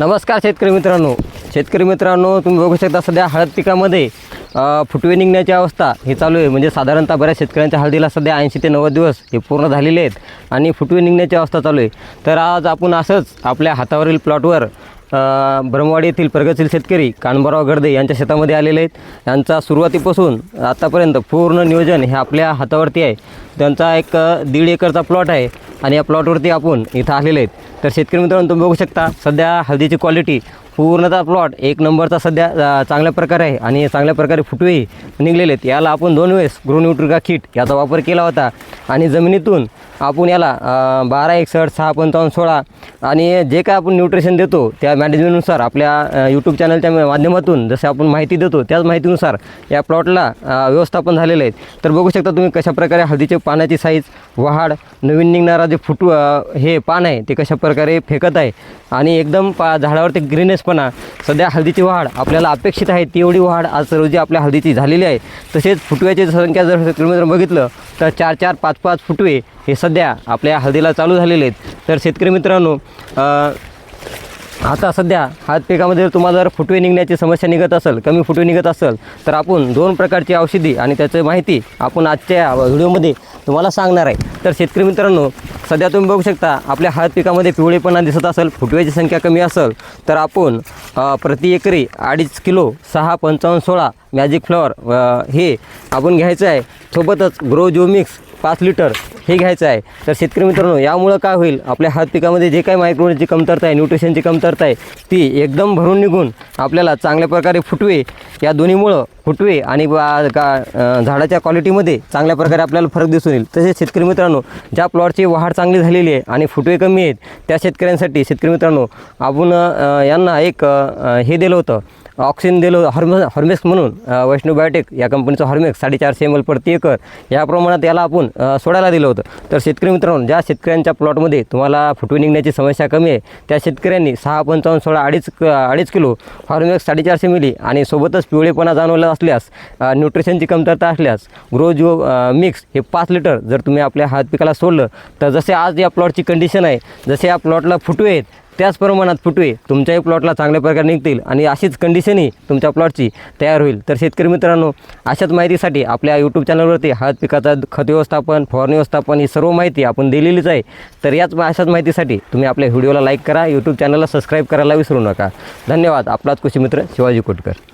नमस्कार शेतकरी मित्रांनो. शेतकरी मित्रांनो तुम्ही बघू शकता सध्या हळद पिकामध्ये फुटवे निघण्याची अवस्था ही चालू आहे. म्हणजे साधारणतः बऱ्याच शेतकऱ्यांच्या हळदीला सध्या ऐंशी ते नव्वद दिवस हे पूर्ण झालेले आहेत आणि फुटवे निघण्याची अवस्था चालू आहे. तर आज आपण असंच आपल्या हातावरील प्लॉटवर ब्रह्मवाडी येथील प्रगतशील शेतकरी कानबराव गर्दे यांच्या शेतामध्ये आलेले आहेत. यांचा सुरुवातीपासून आतापर्यंत पूर्ण नियोजन हे आपल्या हातावरती आहे. त्यांचा एक दीड एकरचा प्लॉट आहे आणि या प्लॉटवरती आपण इथं आलेले आहेत. तर शेतकरी मित्रांनो तुम्ही बघू शकता सध्या हळदीची क्वालिटी पूर्णतः प्लॉट एक नंबरचा सध्या चांगल्या प्रकारे आहे आणि चांगल्या प्रकारे फुटवेही निघलेले आहेत. याला आपण दोन वेळेस ग्रोन्युट्रिका किट याचा वापर केला होता. आणि जमिनीतून आपण याला बारा एकसष्ट सहा पंचावन्न सोळा आणि जे काय आपण न्यूट्रिशन देतो त्या मॅनेजमेंटनुसार आपल्या यूट्यूब चॅनलच्या माध्यमातून जसे आपण माहिती देतो त्याच माहितीनुसार या प्लॉटला व्यवस्थापन झालेलं आहे. तर बघू शकता तुम्ही कशाप्रकारे हळदीचे पानाची साईज वाढ नवीन निघणारा जे फुटू हे पान आहे ते कशा प्रकारे फेकत आहे. आणि एकदम पा झाडावरती ग्रीनेस ग्रीनेसपणा सध्या हळदीची वाढ आपल्याला अपेक्षित आहे तेवढी एवढी वाढ आज रोजी आपल्या हळदीची झालेली आहे. तसेच फुटव्याची संख्या जर किलोमीटर बघितलं तर चार चार पाच पाच फुटवे हे सध्या आपल्या हळदीला चालू झालेले आहेत. तर शेतकरी मित्रांनो आता सध्या हात पिकामध्ये जर तुम्हाला जर फुटवे निघण्याची समस्या निघत असेल कमी फुटवे निघत असेल तर आपण दोन प्रकारची औषधी आणि त्याची माहिती आपण आजच्या व्हिडिओमध्ये तुम्हाला सांगणार आहे. तर शेतकरी मित्रांनो सध्या तुम्ही बघू शकता आपल्या हात पिकामध्ये पिवळेपणा दिसत असेल फुटव्याची संख्या कमी असेल तर आपण प्रति एकरी अडीच किलो सहा पंचावन्न सोळा मॅजिक फ्लॉवर हे आपण घ्यायचं आहे. सोबतच ग्रो जो मिक्स पाच लिटर हे घ्यायचं आहे. तर शेतकरी मित्रांनो यामुळं काय होईल? आपल्या हात पिकामध्ये जे काही मायक्रोनची कमतरता आहे न्यूट्रिशनची कमतरता आहे ती एकदम भरून निघून आपल्याला चांगल्या प्रकारे फुटवे. या दोन्हीमुळं फुटवे आणि का झाडाच्या क्वालिटीमध्ये चांगल्या प्रकारे आपल्याला फरक दिसून येईल. तसेच शेतकरी मित्रांनो ज्या प्लॉटची वाढ चांगली झालेली आहे आणि फुटवे कमी आहेत त्या शेतकऱ्यांसाठी शेतकरी मित्रांनो आपण यांना एक हे दिलं होतं ऑक्सिजन दिलं होतं हॉर्म हॉर्मेक्स म्हणून वैष्णव बायोटेक या कंपनीचं हॉर्मेक्स साडेचारशे एम एल प्रति एकर या प्रमाणात याला आपण सोडायला दिलं होतं. तर शेतकरी मित्रांनो ज्या शेतकऱ्यांच्या प्लॉटमध्ये तुम्हाला फुटवे निघण्याची समस्या कमी आहे त्या शेतकऱ्यांनी सहा पंचावन्न सोळा अडीच अडीच किलो हॉर्मेक्स साडेचारशे मिली आणि सोबतच पिवळेपणा जाणवला असल्यास न्यूट्रिशनची कमतरता असल्यास ग्रो जो मिक्स हे पाच लिटर जर तुम्ही आपल्या हात पिकाला सोडलं तर जसे आज या प्लॉटची कंडिशन आहे जसे या प्लॉटला फुटवे आहेत त्याच प्रमाणात फुटवे तुमच्याही प्लॉटला चांगल्या प्रकारे निघतील आणि अशीच कंडिशनही तुमच्या प्लॉटची तयार होईल. तर शेतकरी मित्रांनो अशाच माहितीसाठी आपल्या यूट्यूब चॅनलवरती हळद पिकाचा खत व्यवस्थापन फवारणी व्यवस्थापन ही सर्व माहिती आपण दिलेलीच आहे. तर याच अशाच माहितीसाठी तुम्ही आपल्या व्हिडिओला लाईक करा यूट्यूब चॅनलला सबस्क्राईब करायला विसरू नका. धन्यवाद. आपलाच कृषी मित्र शिवाजी कोटकर.